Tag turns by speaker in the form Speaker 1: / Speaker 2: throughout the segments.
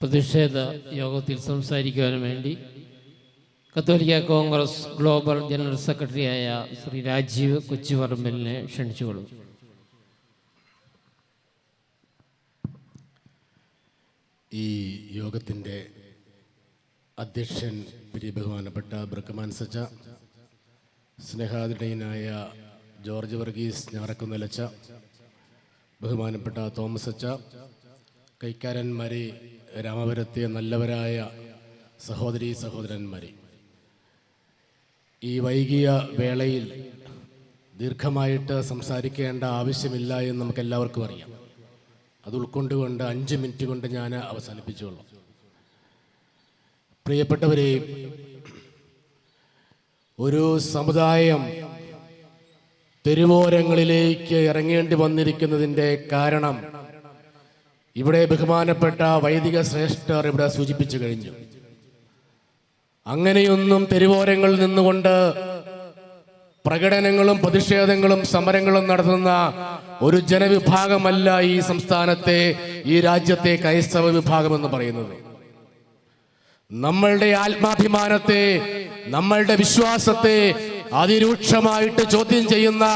Speaker 1: പ്രതിഷേധ യോഗത്തിൽ സംസാരിക്കുവാൻ വേണ്ടി കത്തോലിക്ക കോൺഗ്രസ് ഗ്ലോബൽ ജനറൽ സെക്രട്ടറിയായ ശ്രീ രാജീവ് കൊച്ചുപറമ്പലിനെ ക്ഷണിച്ചുകൊള്ളു.
Speaker 2: ഈ യോഗത്തിന്റെ അധ്യക്ഷൻ പ്രിയ ബഹുമാനപ്പെട്ട ബ്രഹ്മാൻ സച്ച സ്നേഹാതിടയനായ ജോർജ് വർഗീസ് ഞാറക്കുന്നലച്ച ബഹുമാനപ്പെട്ട തോമസ് അച്ച കൈക്കാരന്മാരെ രാമപുരത്തെ നല്ലവരായ സഹോദരി സഹോദരന്മാരെ. ഈ വൈകിയ വേളയിൽ ദീർഘമായിട്ട് സംസാരിക്കേണ്ട ആവശ്യമില്ല എന്ന് നമുക്ക് എല്ലാവർക്കും അറിയാം. അത് ഉൾക്കൊണ്ടുകൊണ്ട് അഞ്ച് മിനിറ്റ് കൊണ്ട് ഞാൻ അവസാനിപ്പിച്ചോളാം. പ്രിയപ്പെട്ടവരെ ഒരു സമുദായം തെരുവോരങ്ങളിലേക്ക് ഇറങ്ങേണ്ടി വന്നിരിക്കുന്നതിന്റെ കാരണം ഇവിടെ ബഹുമാനപ്പെട്ട വൈദിക ശ്രേഷ്ഠർ ഇവിടെ സൂചിപ്പിച്ചു കഴിഞ്ഞു. അങ്ങനെയൊന്നും തെരുവോരങ്ങളിൽ നിന്നുകൊണ്ട് പ്രകടനങ്ങളും പ്രതിഷേധങ്ങളും സമരങ്ങളും നടത്തുന്ന ഒരു ജനവിഭാഗമല്ല ഈ സംസ്ഥാനത്തെ ഈ രാജ്യത്തെ ക്രൈസ്തവ വിഭാഗം എന്ന് പറയുന്നത്. നമ്മളുടെ ആത്മാഭിമാനത്തെ നമ്മളുടെ വിശ്വാസത്തെ അതിരൂക്ഷമായിട്ട് ചോദ്യം ചെയ്യുന്ന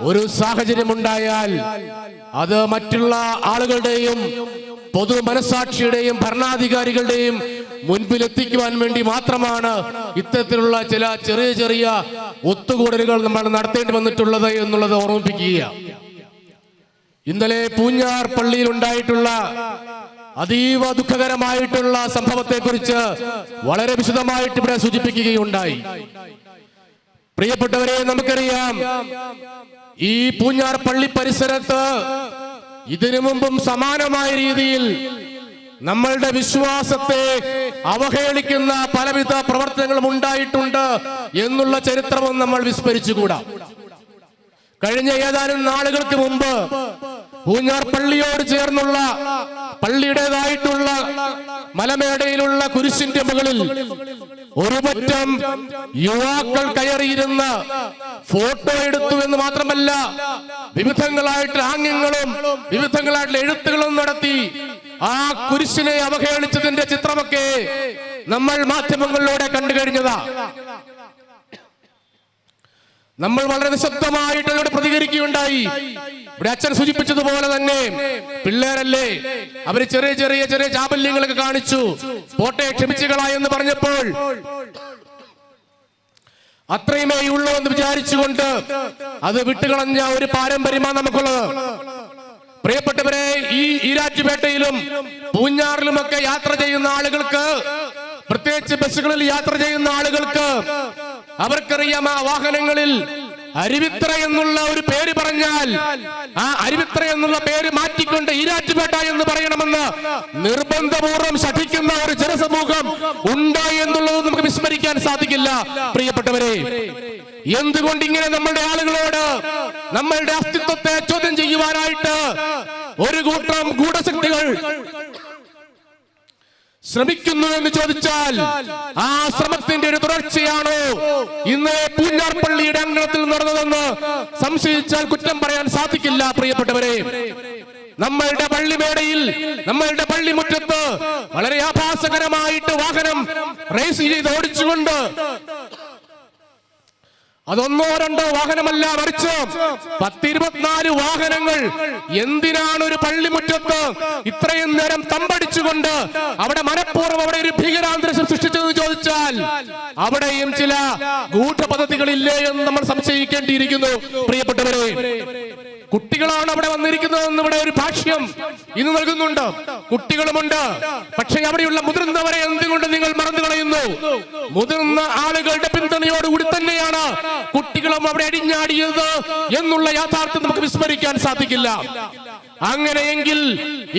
Speaker 2: ഒരു സാഹചര്യമുണ്ടായാൽ അത് മറ്റുള്ള ആളുകളുടെയും പൊതു മനസാക്ഷിയുടെയും ഭരണാധികാരികളുടെയും മുൻപിലെത്തിക്കുവാൻ വേണ്ടി മാത്രമാണ് ഇത്തരത്തിലുള്ള ചില ചെറിയ ചെറിയ ഒത്തുകൂടലുകൾ നമ്മൾ നടത്തേണ്ടി വന്നിട്ടുള്ളത് എന്നുള്ളത് ഓർമ്മിപ്പിക്കുക ഇന്നലെ പൂഞ്ഞാർ പള്ളിയിൽ ഉണ്ടായിട്ടുള്ള അതീവ ദുഃഖകരമായിട്ടുള്ള സംഭവത്തെക്കുറിച്ച് വളരെ വിശദമായിട്ട് ഇവിടെ സൂചിപ്പിക്കുകയുണ്ടായി. പ്രിയപ്പെട്ടവരെ നമുക്കറിയാം ഈ പൂഞ്ഞാർ പള്ളി പരിസരത്ത് ഇതിനു മുമ്പും സമാനമായ രീതിയിൽ നമ്മളുടെ വിശ്വാസത്തെ അവഹേളിക്കുന്ന പലവിധ പ്രവർത്തനങ്ങളും ഉണ്ടായിട്ടുണ്ട് എന്നുള്ള ചരിത്രവും നമ്മൾ വിസ്മരിച്ചുകൂടാ. കഴിഞ്ഞ ഏതാനും നാളുകൾക്ക് മുമ്പ് പൂഞ്ഞാർ പള്ളിയോട് ചേർന്നുള്ള പള്ളിയുടേതായിട്ടുള്ള മലമേടയിലുള്ള കുരിശിന്റെ മുകളിൽ ഒരു പറ്റം യുവാക്കൾ കയറിയിരുന്ന ഫോട്ടോ എടുത്തു എന്ന് മാത്രമല്ല വിവിധങ്ങളായിട്ട് ആംഗ്യങ്ങളും വിവിധങ്ങളായിട്ടുള്ള എഴുത്തുകളും നടത്തി ആ കുരിശിനെ അവഹേളിച്ചതിന്റെ ചിത്രമൊക്കെ നമ്മൾ മാധ്യമങ്ങളിലൂടെ കണ്ടു കഴിഞ്ഞതാ നമ്മൾ വളരെ നിശബ്ദമായിട്ട് അതിനോട് പ്രതികരിക്കുകയുണ്ടായി. ഇവിടെ അച്ഛൻ സൂചിപ്പിച്ചതുപോലെ തന്നെ പിള്ളേരല്ലേ? അവർ ചെറിയ ചെറിയ ചെറിയ ചാബല്യങ്ങളൊക്കെ കാണിച്ചു. പോട്ടെ ക്ഷമിച്ചുകളായി എന്ന് പറഞ്ഞപ്പോൾ അത്രയുമേ ഉള്ളൂ എന്ന് വിചാരിച്ചുകൊണ്ട് അത് വിട്ടുകളഞ്ഞ ഒരു പാരമ്പര്യമാണ് നമുക്കുള്ളത്. പ്രിയപ്പെട്ടവരെ ഈ ഈരാറ്റുപേട്ടയിലും പൂഞ്ഞാറിലുമൊക്കെ യാത്ര ചെയ്യുന്ന ആളുകൾക്ക് പ്രത്യേകിച്ച് ബസ്സുകളിൽ യാത്ര ചെയ്യുന്ന ആളുകൾക്ക് അവർക്കറിയാം ആ വാഹനങ്ങളിൽ അരുവിത്ര എന്നുള്ള ഒരു പേര് പറഞ്ഞാൽ ആ അരുവിത്ര എന്നുള്ള പേര് മാറ്റിക്കൊണ്ട് ഈരാറ്റുപേട്ട എന്ന് പറയണമെന്ന് നിർബന്ധപൂർവം ശഠിക്കുന്ന ഒരു ജനസമൂഹം ഉണ്ട് എന്നുള്ളത് നമുക്ക് വിസ്മരിക്കാൻ സാധിക്കില്ല. പ്രിയപ്പെട്ടവരെ എന്തുകൊണ്ട് ഇങ്ങനെ നമ്മളുടെ ആളുകളോട് നമ്മളുടെ അസ്തിത്വത്തെ ചോദ്യം ചെയ്യുവാനായിട്ട് ഒരു കൂട്ടം ഗൂഢശക്തികൾ ശ്രമിക്കുന്നു എന്ന് ചോദിച്ചാൽ ആ ശ്രമത്തിന്റെ ഒരു തുടർച്ചയാണോ? ഇന്ന് പൂഞ്ഞാർപ്പള്ളിയുടെ അങ്കണത്തിൽ നടന്നതെന്ന് സംശയിച്ചാൽ കുറ്റം പറയാൻ സാധിക്കില്ല പ്രിയപ്പെട്ടവരെ. നമ്മളുടെ പള്ളിമേടയിൽ നമ്മളുടെ പള്ളിമുറ്റത്ത് വളരെ ആഭാസകരമായിട്ട് വാഹനം റേസ് ചെയ്ത് ഓടിച്ചുകൊണ്ട് അതൊന്നോ രണ്ടോ വാഹനമല്ല മറിച്ച് പത്തിരുപത്തിനാല് വാഹനങ്ങൾ. എന്തിനാണ് ഒരു പള്ളിമുറ്റത്ത് ഇത്രയും നേരം തമ്പടിച്ചുകൊണ്ട് അവിടെ മനഃപൂർവം അവിടെ ഒരു ഭീകരാന്തരീക്ഷം സൃഷ്ടിച്ചതെന്ന് ചോദിച്ചാൽ അവിടെയും ചില ഗൂഢപദ്ധതികളില്ലേ എന്ന് നമ്മൾ സംശയിക്കേണ്ടിയിരിക്കുന്നു. പ്രിയപ്പെട്ടവരെ കുട്ടികളാണ് അവിടെ വന്നിരിക്കുന്നതെന്ന് ഇവിടെ ഒരു ഭാഷ്യം ഇന്ന് നൽകുന്നുണ്ട്. കുട്ടികളുമുണ്ട്. പക്ഷേ അവിടെയുള്ള മുതിർന്നവരെ എന്തുകൊണ്ട് നിങ്ങൾ മറന്നു കളയുന്നു മുതിർന്ന ആളുകളുടെ കുട്ടികളും അവിടെ അടിഞ്ഞാടിയത് എന്നുള്ള യാഥാർത്ഥ്യം നമുക്ക് വിസ്മരിക്കാൻ സാധിക്കില്ല. അങ്ങനെയെങ്കിൽ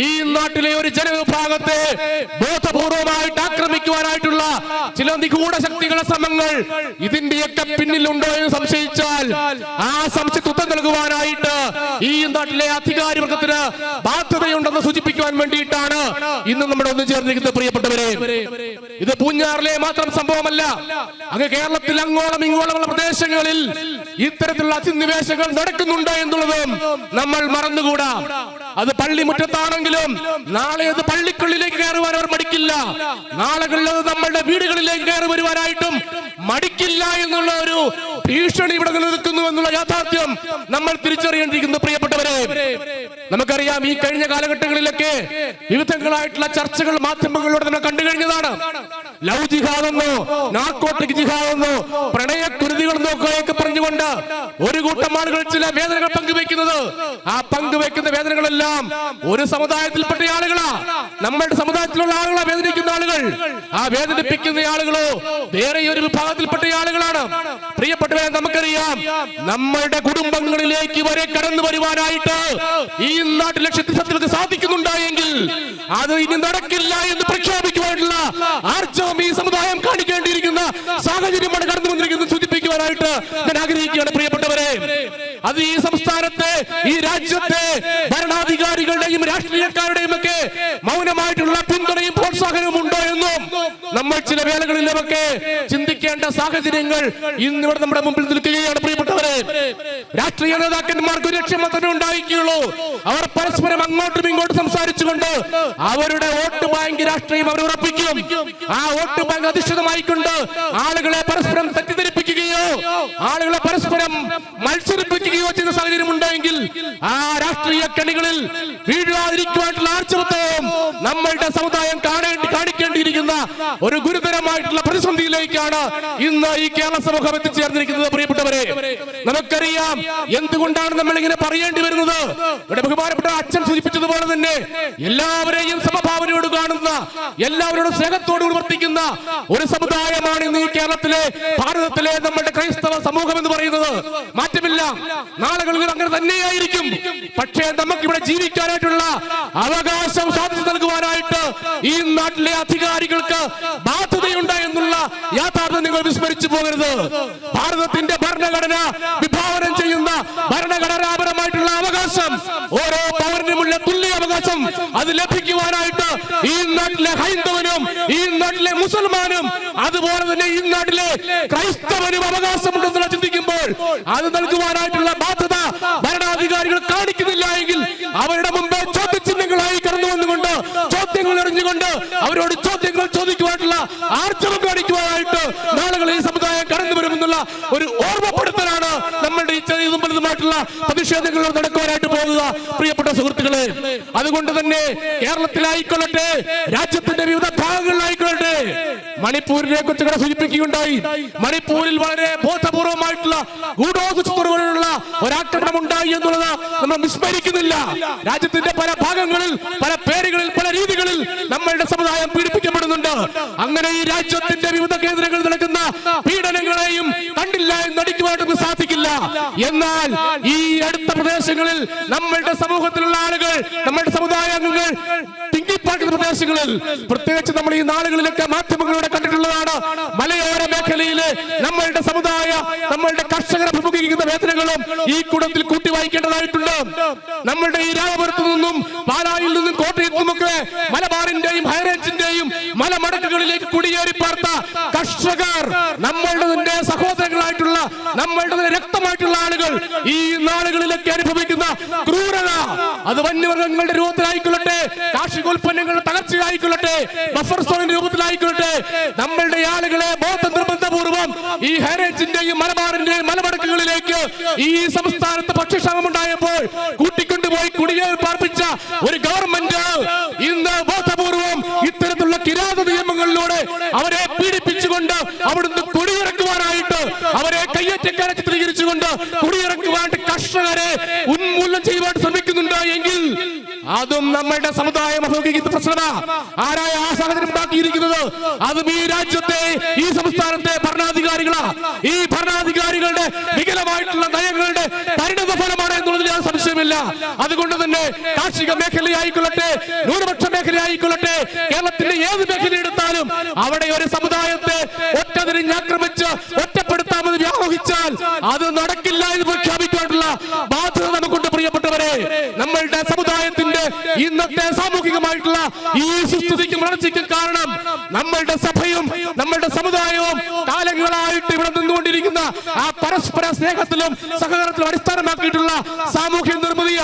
Speaker 2: ഈ നാട്ടിലെ ഒരു ജനവിഭാഗത്തെ ബോധപൂർവമായിട്ട് ആക്രമിക്കുവാനായിട്ടുള്ള ചില നിഗൂഢ ശക്തികളുടെ ശ്രമങ്ങൾ ഇതിന്റെയൊക്കെ പിന്നിലുണ്ടോ എന്ന് സംശയിച്ചാൽ ആ സംശയത്വം നൽകുവാനായിട്ട് ഈ നാട്ടിലെ അധികാരി വർഗത്തിന് ബാധ്യതയുണ്ടെന്ന് സൂചിപ്പിക്കുവാൻ വേണ്ടിയിട്ടാണ് ഇന്ന് നമ്മുടെ ഒന്ന് ചേർന്നിരിക്കുന്നത് പ്രിയപ്പെട്ടവരെ. ഇത് പൂഞ്ഞാറിലെ മാത്രം സംഭവമല്ല. അങ്ങ് കേരളത്തിൽ അങ്ങോളം ഇങ്ങോളമുള്ള പ്രദേശങ്ങളിൽ ഇത്തരത്തിലുള്ള അധിനിവേശങ്ങൾ നടക്കുന്നുണ്ട് എന്നുള്ളതും നമ്മൾ മറന്നുകൂടാ. അത് പള്ളിമുറ്റത്താണെങ്കിലും നാളെ അത് പള്ളിക്കുള്ളിലേക്ക് കയറുവാൻ അവർ മടിക്കില്ല. നാളുകളിൽ അത് നമ്മളുടെ വീടുകളിലേക്ക് കയറി വരുവാനായിട്ടും മടിക്കില്ല എന്നുള്ള ഒരു ഭീഷണി ഇവിടെ നിലനിൽക്കുന്നു എന്നുള്ള യാഥാർത്ഥ്യം നമ്മൾ തിരിച്ചറിയേണ്ടിയിരിക്കുന്നു പ്രിയപ്പെട്ടവരെ. നമുക്കറിയാം ഈ കഴിഞ്ഞ കാലഘട്ടങ്ങളിലൊക്കെ വിവിധങ്ങളായിട്ടുള്ള ചർച്ചകൾ മാധ്യമങ്ങളിലൂടെ നമ്മൾ കണ്ടു കഴിഞ്ഞതാണ്. ലവ് ജിഹാദെന്നോ നാർക്കോട്ടിക് ജിഹാദെന്നോ പ്രണയക്കുരുതികളെന്നോ ഒക്കെ പറഞ്ഞുകൊണ്ട് ഒരു കൂട്ടം ആളുകൾ ചില വേദനകൾ പങ്കുവെക്കുന്നത് ആ പങ്കുവെക്കുന്ന വേദനകളെല്ലാം ഒരു സമുദായത്തിൽപ്പെട്ട ആളുകളാ. നമ്മളുടെ സമുദായത്തിലുള്ള ആളുകളാ വേദനിക്കുന്ന ആളുകൾ. ആ വേദനിപ്പിക്കുന്ന ആളുകളോ വേറെ ഒരു വിഭാഗത്തിൽപ്പെട്ട ആളുകളാണ്. പ്രിയപ്പെട്ടവരെ നമുക്കറിയാം നമ്മളുടെ കുടുംബങ്ങളിലേക്ക് വരെ കടന്നു വരുവാനായിട്ട് ഈ നാട്ടിലെ ക്ഷത്രിസത്യങ്ങൾക്ക് സാധിക്കുന്നുണ്ട് സാധിക്കുന്നുണ്ടായെങ്കിൽ അത് ഇനി നടക്കില്ല എന്ന് പ്രഖ്യാപിക്കുവാനുള്ള ആർജവം ഈ സമുദായം കാണിക്കേണ്ടിയിരിക്കുന്ന സാഹചര്യമാണ് കടന്നു വന്നിരിക്കുന്നത് സൂചിപ്പിക്കുവാനായിട്ട് ഞാൻ ആഗ്രഹിക്കുകയാണ് പ്രിയപ്പെട്ടവരെ. അത് ഈ സംസ്ഥാനത്തെ ഈ രാജ്യത്തെ ഭരണാധികാരികളുടെയും രാഷ്ട്രീയക്കാരുടെയും ഒക്കെ മൗനമായിട്ടുള്ള പിന്തുണയും പ്രോത്സാഹനവും ഉണ്ടോ എന്നും നമ്മൾ ചില വേളകളിലുമൊക്കെ ചിന്തിക്കേണ്ട സാഹചര്യങ്ങൾ ഇന്നിവിടെ നമ്മുടെ മുമ്പിൽ നിൽക്കുകയാണ് പ്രിയപ്പെട്ടവരെ. രാഷ്ട്രീയ നേതാക്കന്മാർക്ക് ഒരു ലക്ഷ്യം മാത്രമേ ഉണ്ടായിരിക്കുകയുള്ളൂ. അവർ പരസ്പരം അങ്ങോട്ടും ഇങ്ങോട്ടും സംസാരിച്ചുകൊണ്ട് അവരുടെ വോട്ട് ബാങ്ക് രാഷ്ട്രീയം അവർ ഉറപ്പിക്കും. ആ വോട്ട് ബാങ്ക് അധിഷ്ഠിതമായിക്കൊണ്ട് ആളുകളെ പരസ്പരം തെറ്റിദ്ധരിപ്പിക്കുകയോ ആളുകളെ പരസ്പരം മത്സരിപ്പിക്കുകയോ ചെയ്യുന്ന സാഹചര്യം ഉണ്ടെങ്കിൽ ആ രാഷ്ട്രീയ കണികളിൽ വീഴാതിരിക്കുവാനുള്ള ആർച്ചവത്വവും നമ്മളുടെ സമുദായം കാണേണ്ടി കാണിക്കേണ്ടിയിരിക്കുന്ന ഒരു ഗുരുതരമായിട്ടുള്ള പ്രതിസന്ധിയിലേക്കാണ് ഇന്ന് ഈ കേരള സമൂഹം എത്തിച്ചേർന്നിരിക്കുന്നത് പ്രിയപ്പെട്ടവരെ. നമുക്കറിയാം എന്തുകൊണ്ടാണ് നമ്മൾ ഇങ്ങനെ പറയേണ്ടി വരുന്നത്? ഇവിടെ ബഹുമാനപ്പെട്ട അച്ഛൻ സൂചിപ്പിച്ചതുപോലെ തന്നെ എല്ലാവരെയും സമഭാവനയോട് കാണുന്ന എല്ലാവരോടും സ്നേഹത്തോട് വർത്തിക്കുന്ന ഒരു സമുദായമാണ് ഇന്ന് ഈ കേരളത്തിലെ ഭാരതത്തിലെ നമ്മുടെ ക്രൈസ്തവ സമൂഹം എന്ന് പറയുന്നത്. മാറ്റമില്ല. നാളുകളിൽ അങ്ങനെ തന്നെയായിരിക്കും. പക്ഷേ നമുക്ക് ഇവിടെ ജീവിക്കാനായിട്ടുള്ള അവകാശം സാധിച്ചു നൽകുവാനായിട്ട് ഈ നാട്ടിലെ അധികാരികൾക്ക് ബാധ്യതയുണ്ട് എന്നുള്ള യാഥാർത്ഥ്യം നിങ്ങൾ വിസ്മരിച്ചു പോകരുത്. ഭാരതത്തിന്റെ ഭരണഘടന വിഭാവനം ചെയ്യുന്ന ഭരണഘടനാപരമായിട്ടുള്ള അവകാശം ഓരോ പൗരനുമുള്ള തുല്യ അവകാശം അത് ലഭിക്കുവാനായിട്ട് ഈ നാട്ടിലെ ഹൈന്ദവനും ഈ നാട്ടിലെ മുസൽമാനും അതുപോലെ തന്നെ ഈ നാട്ടിലെ ക്രൈസ്തവനും അവകാശമുണ്ടെന്നുള്ള ചിന്തിക്കുമ്പോൾ അത് നൽകുവാനായിട്ടുള്ള ബാധ്യത ഭരണാധികാരികൾ കാണിക്കുന്നില്ല എങ്കിൽ അവരുടെ മുമ്പേ ചോദ്യചിഹ്നങ്ങളായി കടന്നു വന്നുകൊണ്ട് ചോദ്യങ്ങൾ എറിഞ്ഞുകൊണ്ട് ആർജവം കാണിക്കുവാനായിട്ട് ഈ സമുദായം കടന്നു വരുമെന്നുള്ള ഒരു ഓർമ്മപ്പെടുത്തലാണ് നമ്മളുടെ ഈ ചെറിയതും വലുതുമായിട്ടുള്ള പ്രതിഷേധങ്ങൾ നടക്കുവാനായിട്ട് പോകുക. പ്രിയപ്പെട്ട സുഹൃത്തുക്കളെ അതുകൊണ്ട് തന്നെ കേരളത്തിലായിക്കൊള്ളട്ടെ രാജ്യത്തിന്റെ വിവിധ ഭാഗങ്ങളിലായിക്കൊള്ളട്ടെ. മണിപ്പൂരിനെ കുറിച്ച് ഇവിടെ സൂചിപ്പിക്കുകയുണ്ടായി. മണിപ്പൂരിൽ വളരെ ബോധപൂർവമായിട്ടുള്ള ഗൂഢോദുഷ്ടമുള്ള ഒരാക്രമണം ഉണ്ടായി എന്നുള്ളത് നമ്മൾ വിസ്മരിക്കുന്നില്ല. രാജ്യത്തിന്റെ പല ഭാഗങ്ങളിൽ പല പേരുകളിൽ പല രീതികളിൽ നമ്മളുടെ സമുദായം അങ്ങനെ ഈ രാജ്യത്തിന്റെ വിവിധ കേന്ദ്രങ്ങളിൽ നടക്കുന്ന പീഡനങ്ങളെയും കണ്ടില്ല എന്ന് നടിക്കുവാനായിട്ട് സാധിക്കില്ല. എന്നാൽ ഈ അടുത്ത പ്രദേശങ്ങളിൽ നമ്മളുടെ സമൂഹത്തിലുള്ള ആളുകൾ നമ്മളുടെ സമുദായ അംഗങ്ങൾ തിങ്ങിപ്പാർക്കുന്ന പ്രദേശങ്ങളിൽ പ്രത്യേകിച്ച് നമ്മൾ ഈ നാളുകളിലൊക്കെ മാധ്യമങ്ങളിലൂടെ കണ്ടിട്ടുള്ളതാണ് മലയോര മേഖലയിൽ നമ്മളുടെ സമുദായ നമ്മളുടെ കർഷകർ അഭിമുഖീകരിക്കുന്ന വേദനകളും ഈ കൂടത്തിൽ കൂട്ടി വായിക്കേണ്ടതായിട്ടുണ്ട് നമ്മളുടെ ഈ രാമപുരത്തു നിന്നും പാലായിൽ നിന്നും കോട്ടയത്തു നിന്നുമൊക്കെ മലമടക്കുകളിലേക്ക് കുടിയേറി പാർത്ത കർഷകർ നമ്മളുടെ സഹോദരങ്ങളായിട്ടുള്ള നമ്മളുടെ രക്തമായിട്ടുള്ള ആളുകൾ ഈ നാളുകളിലൊക്കെ അനുഭവിക്കുന്ന ക്രൂരത. അത് വന്യമൃഗങ്ങളുടെ രൂപത്തിലായിക്കൊള്ളട്ടെ കാർഷികോൽപ്പന്നങ്ങളുടെ തകർച്ചയായിക്കൊള്ളട്ടെ ബഫർ സോണിന്റെ രൂപത്തിലായിക്കൊള്ളട്ടെ. നമ്മളുടെ ആളുകളെ ബോധ നിർബന്ധപൂർവം ഈ ഹെറേജിന്റെയും മലബാറിന്റെയും മലമടക്കുകളിലേക്ക് ഈ സംസ്ഥാനത്ത് ഭക്ഷ്യക്ഷാമം ഉണ്ടായപ്പോൾ കൂട്ടിക്കൊണ്ടുപോയി കുടിയേറി പാർപ്പിച്ച ഒരു ഗവൺമെന്റ് ഇന്ന് ബോധപൂർവം ഇത്തരത്തിലുള്ള കിരാത നിയമങ്ങളിലൂടെ അവരെ പീഡിപ്പിച്ചുകൊണ്ട് അവിടുന്ന് കുടിയിറക്കുവാനായിട്ട് അവരെ കയ്യേറ്റക്കാരെ ചിത്രീകരിച്ചുകൊണ്ട് കുടിയിറക്കുവാനായിട്ട് കർഷകരെ ഉന്മൂലനം ചെയ്യുവാൻ ശ്രമിക്കുന്നുണ്ട് എങ്കിൽ അതും നമ്മളുടെ സമുദായം അഭിമുഖീകരിക്കുന്ന പ്രശ്നമാ. ആരായ ആ സാഹചര്യം ഉണ്ടാക്കിയിരിക്കുന്നത്? അതും ഈ രാജ്യത്തെ ഈ സംസ്ഥാനത്തെ ഭരണാധികാരികളാ. ഈ ഭരണാധികാരികളുടെ വികലമായിട്ടുള്ള നയങ്ങളുടെ പരിണത ഫലമാണ് എന്നുള്ളതിൽ സംശയമില്ല അതുകൊണ്ട് തന്നെ കാർഷിക മേഖലയായിക്കൊള്ളട്ടെ. ന്യൂനപക്ഷ ഏത് മേഖല എടുത്താലും അവിടെ ഒരു സമുദായത്തെ ഒറ്റതിരിഞ്ഞ് ആക്രമിച്ച് ഒറ്റപ്പെടുത്താമെന്ന് വ്യാമോഹിച്ചാൽ അത് നടക്കില്ല എന്ന് പ്രഖ്യാപിക്കാനുള്ള ബാധ്യത നമുക്കുണ്ട് പ്രിയപ്പെട്ടവരെ. നമ്മളുടെ സമുദായത്തിന്റെ ഇന്നത്തെ സാമൂഹികമായിട്ടുള്ള ഈ സുസ്ഥിതിക്കും വളർച്ചയ്ക്കും കാരണം നമ്മളുടെ സഭയും നമ്മളുടെ സമുദായവും കാലങ്ങളായിട്ട് ആ പരസ്പര സ്നേഹത്തിലും സഹകരണത്തിലും അടിസ്ഥാനമാക്കിയിട്ടുള്ള സാമൂഹ്യ നിർമ്മിതിയ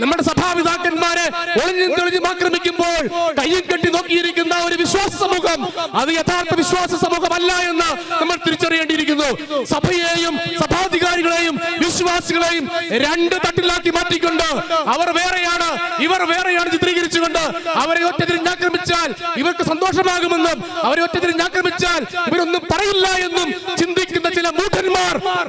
Speaker 2: നമ്മുടെ സഭാപിതാക്കന്മാരെ ഒളിഞ്ഞും തെളിഞ്ഞും ആക്രമിക്കുമ്പോൾ കയ്യും കെട്ടി നോക്കിയിരിക്കുന്ന ഒരു വിശ്വാസ സമൂഹം അത് യഥാർത്ഥ വിശ്വാസ സമൂഹമല്ല എന്ന് നമ്മൾ തിരിച്ചറിയേണ്ടിയിരിക്കുന്നു. സഭയെയും സഭാധികാരികളെയും വിശ്വാസികളെയും രണ്ട് തട്ടിലാക്കി മാറ്റിക്കൊണ്ട് അവർ വേറെയാണ് ഇവർ വേറെയാണ് ചിത്രീകരിച്ചുകൊണ്ട് അവരെ ഒറ്റ തിരിഞ്ഞാക്രമിച്ചാൽ ഇവർക്ക് സന്തോഷമാകുമെന്നും അവരെ ഒറ്റ തിരിഞ്ഞാക്രമിച്ചാൽ ഇവരൊന്നും പറയില്ല എന്നും ചിന്തിക്കുന്ന ചില മൂഢന്മാർ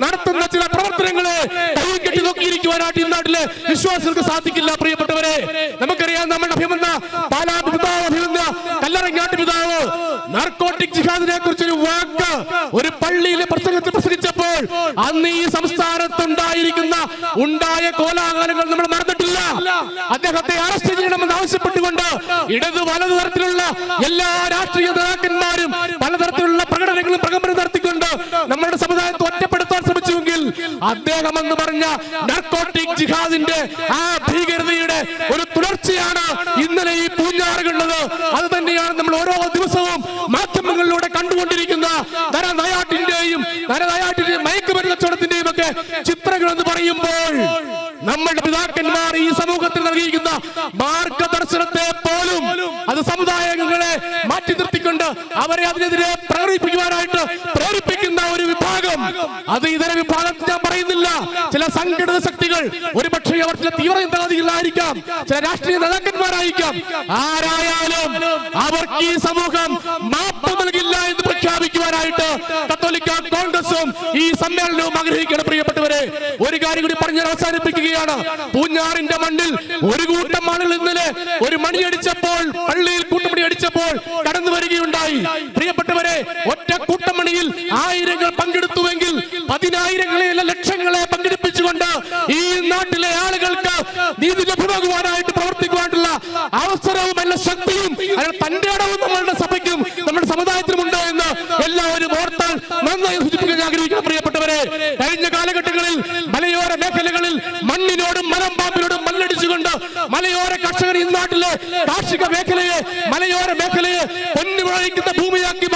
Speaker 2: നടത്തുന്ന ചില പ്രവർത്തനങ്ങളെ കൈ കെട്ടി നോക്കിയിരിക്കുവാനായിട്ട് ഈ നാട്ടിലെ വിശ്വാസികൾക്ക് സാധിക്കില്ല പ്രിയപ്പെട്ടവരെ. നമുക്കറിയാം നമ്മുടെ അഭിമന്ന പാലാ പിതാവ് അഭിമന്ന കല്ലറങ്ങാട്ട് പിതാവ്. നാർക്കോട്ടിക് ജിഹാദിനെ കുറിച്ചൊരു വാക്ക് ഒരു പള്ളിയിലെ പ്രസംഗത്തിൽ പ്രസംഗിച്ചപ്പോൾ അന്ന് ഈ സംസ്ഥാനത്തുണ്ടായിരിക്കുന്ന ഉണ്ടായ കോലാഹലങ്ങൾ നമ്മൾ മറന്നിട്ടില്ല. അദ്ദേഹത്തെ അറസ്റ്റ് ചെയ്യണമെന്ന് ആവശ്യപ്പെട്ടുകൊണ്ട് ഇടതു വലതു തരത്തിലുള്ള എല്ലാ രാഷ്ട്രീയ നേതാക്കന്മാരും പലതരത്തിലുള്ള പ്രകടനങ്ങളും പ്രകമ്പനം നടത്തിക്കൊണ്ട് നമ്മുടെ സമുദായത്തെ ഒറ്റപ്പെടുത്താൻ ശ്രമിച്ചുവെങ്കിൽ അദ്ദേഹം എന്ന് പറഞ്ഞ നർക്കോട്ടിക് ജിഹാദിന്റെ ആ ഭീകരതയുടെ ഒരു തുടർച്ചയാണ് ഇന്നലെ ഈ പൂഞ്ഞാറുകളുള്ളത് അത് തന്നെയാണ് നമ്മൾ ഓരോ ദിവസവും മാധ്യമങ്ങളിലൂടെ കണ്ടുകൊണ്ടിരിക്കുന്ന നരനയാട്ടിന്റെയും നരനയാട്ടിന്റെ മയക്കുമരുന്ന് കച്ചവടത്തിന്റെയും ഒക്കെ ചിത്രങ്ങൾ എന്ന് പറയുമ്പോൾ നമ്മളുടെ പിതാക്കന്മാർ ഈ സമൂഹത്തിൽ നൽകിയിരിക്കുന്ന മാർഗദർശനത്തെ പോലും അത് സമുദായങ്ങളെ മാറ്റി നിർത്തിക്കൊണ്ട് അവരെ അതിനെതിരെ പ്രകടിപ്പിക്കുവാനായിട്ട് വിഭാഗം അത് ഇതര വിഭാഗം ഞാൻ പറയുന്നില്ല. ചില സംഘടിത ശക്തികൾ ഒരുപക്ഷെ അവർ ചില തീവ്ര ചിന്താഗതികളായിരിക്കാം ചില രാഷ്ട്രീയ നേതാക്കന്മാരായിരിക്കാം. ആരായാലും അവർക്ക് ഈ സമൂഹം മാപ്പ് നൽകില്ല എന്ന് പ്രഖ്യാപിക്കുവാനായിട്ട് കത്തോലിക്ക കോൺഗ്രസും ഈ സമ്മേളനവും ആഗ്രഹിക്കുകയാണ്. പ്രിയപ്പെട്ടവരെ ഒരു കാര്യം കൂടി പറഞ്ഞ് അവസാനിപ്പിക്കുകയാണ്. പൂഞ്ഞാറിന്റെ മണ്ണിൽ ഒരു കൂട്ടം ആളുകൾ ഇന്നലെ ഒരു മണിയടിച്ചപ്പോൾ പള്ളിയിൽ കൂട്ടുമണി അടിച്ചപ്പോൾ കടന്നു വരികയുണ്ടായി പ്രിയപ്പെട്ടവരെ ഒറ്റ കൂട്ടമണിയിൽ ആയിരങ്ങൾ പങ്കെടുത്തുവെങ്കിൽ പതിനായിരങ്ങളെ അല്ല ലക്ഷങ്ങളെ പങ്കെടുപ്പിച്ചുകൊണ്ട് ഈ നാട്ടിലെ ആളുകൾക്ക് നീതി ലഭ്യമാകുവാനായിട്ട് പ്രവർത്തിക്കുവാനുള്ള അവസരവും അല്ല ശക്തിയും അയാൾ തന്റെ ഇടവും നമ്മളുടെ സഭയ്ക്കും നമ്മുടെ സമുദായത്തിനുമുണ്ട് എന്ന് എല്ലാവരും ഓർത്താൽ നന്നായി സൂചിപ്പിക്കാൻ ആഗ്രഹിക്കുന്ന. പ്രിയപ്പെട്ടവരെ കഴിഞ്ഞ കാലഘട്ടങ്ങളിൽ മലയോര മേഖലകളിൽ മണ്ണിനോടും മലമ്പാമ്പിനോടും മല്ലടിച്ചുകൊണ്ട് മലയോര കർഷകർ ഈ നാട്ടിലെ കാർഷിക മേഖലയെ മലയോര മേഖലയെ പൊന്നുപുഴയ്ക്കുന്ന ഭൂമിയാക്കി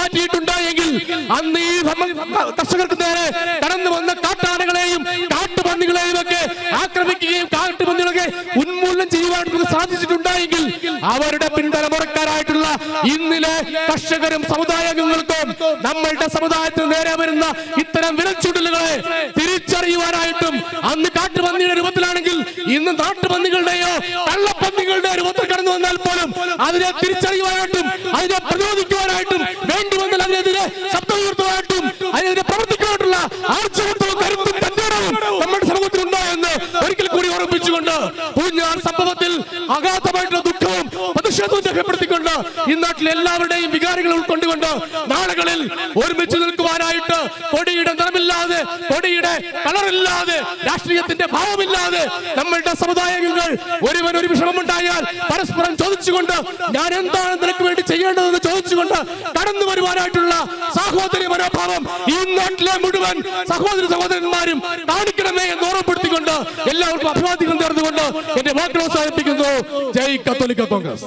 Speaker 2: അന്ന് ഈ കർഷകർക്ക് നേരെ കടന്നു വന്ന കാട്ടാനകളെയും കാട്ടുപന്നികളെയും ഒക്കെ ആക്രമിക്കുകയും കാട്ടുപന്നികളൊക്കെ ഉന്മൂലനം ചെയ്യുവാൻ സാധിച്ചിട്ടുണ്ടായെങ്കിൽ അവരുടെ പിൻതലമുറക്കാരായിട്ടുള്ള ഇന്നിലെ കർഷകരും സമുദായങ്ങൾക്കും നമ്മളുടെ സമുദായത്തിന് നേരെ വരുന്ന ഇത്തരം വിരച്ചുടലുകളെ തിരിച്ചറിയുവാനായിട്ടും അന്ന് കാട്ടുപന്നിയുടെ രൂപത്തിലാണെങ്കിൽ ഇന്ന് നാട്ടുപന്നികളുടെയോ കള്ളപ്പന്നികളുടെ രൂപത്തിൽ കടന്നു വന്നാൽ പോലും അതിനെ തിരിച്ചറിയുവാനായിട്ടും അതിനെ പ്രതിരോധിക്കുവാനായിട്ടും അതിനെതിരെ ശബ്ദം ഉയർത്തുവാനായിട്ടും അതിനെതിരെ പ്രവർത്തിക്കാനായിട്ടുള്ള ആർജവത്വവും കരുത്തും തന്നെയാണ് നമ്മുടെ സമൂഹത്തിൽ ഉണ്ടോ എന്ന് ഒരിക്കൽ കൂടി ഓർമ്മിപ്പിച്ചുകൊണ്ട് പൂഞ്ഞാർ സംഭവത്തിൽ അഗാധമായിട്ടുള്ള ദുഃഖവും പ്രതിഷേധവും രേഖപ്പെടുത്തിക്കൊണ്ട് ഈ നാട്ടിലെ എല്ലാവരുടെയും വികാരങ്ങൾ ഉൾക്കൊണ്ടുകൊണ്ട് നാളുകളിൽ ഒരുമിച്ച് നിൽക്കുവാനായിട്ട് കൊടിയുടെ നിറമില്ലാതെ കൊടിയുടെ കളറില്ലാതെ രാഷ്ട്രീയത്തിന്റെ ഭാവമില്ലാതെ നമ്മളുടെ സമുദായങ്ങൾ ഒരുവൻ ഒരു വിഷമമുണ്ടായാൽ പരസ്പരം ചോദിച്ചുകൊണ്ട് ഞാൻ എന്താണ് നിനക്ക് വേണ്ടി ചെയ്യേണ്ടതെന്ന് ചോദിച്ചുകൊണ്ട് കടന്നു വരുവാനായിട്ടുള്ള സാഹോദര്യ മനോഭാവം ഈ നാട്ടിലെ മുഴുവൻ സഹോദര സഹോദരന്മാരും കാണിക്കണമേ എന്ന് ഓർമ്മപ്പെടുത്തിക്കൊണ്ട് എല്ലാവർക്കും അഭിവാദ്യം നേർന്നുകൊണ്ട് എന്റെ വാക്കുകൾ അവസാനിപ്പിക്കുന്നു. ജയ് കത്തോലിക്ക കോൺഗ്രസ്.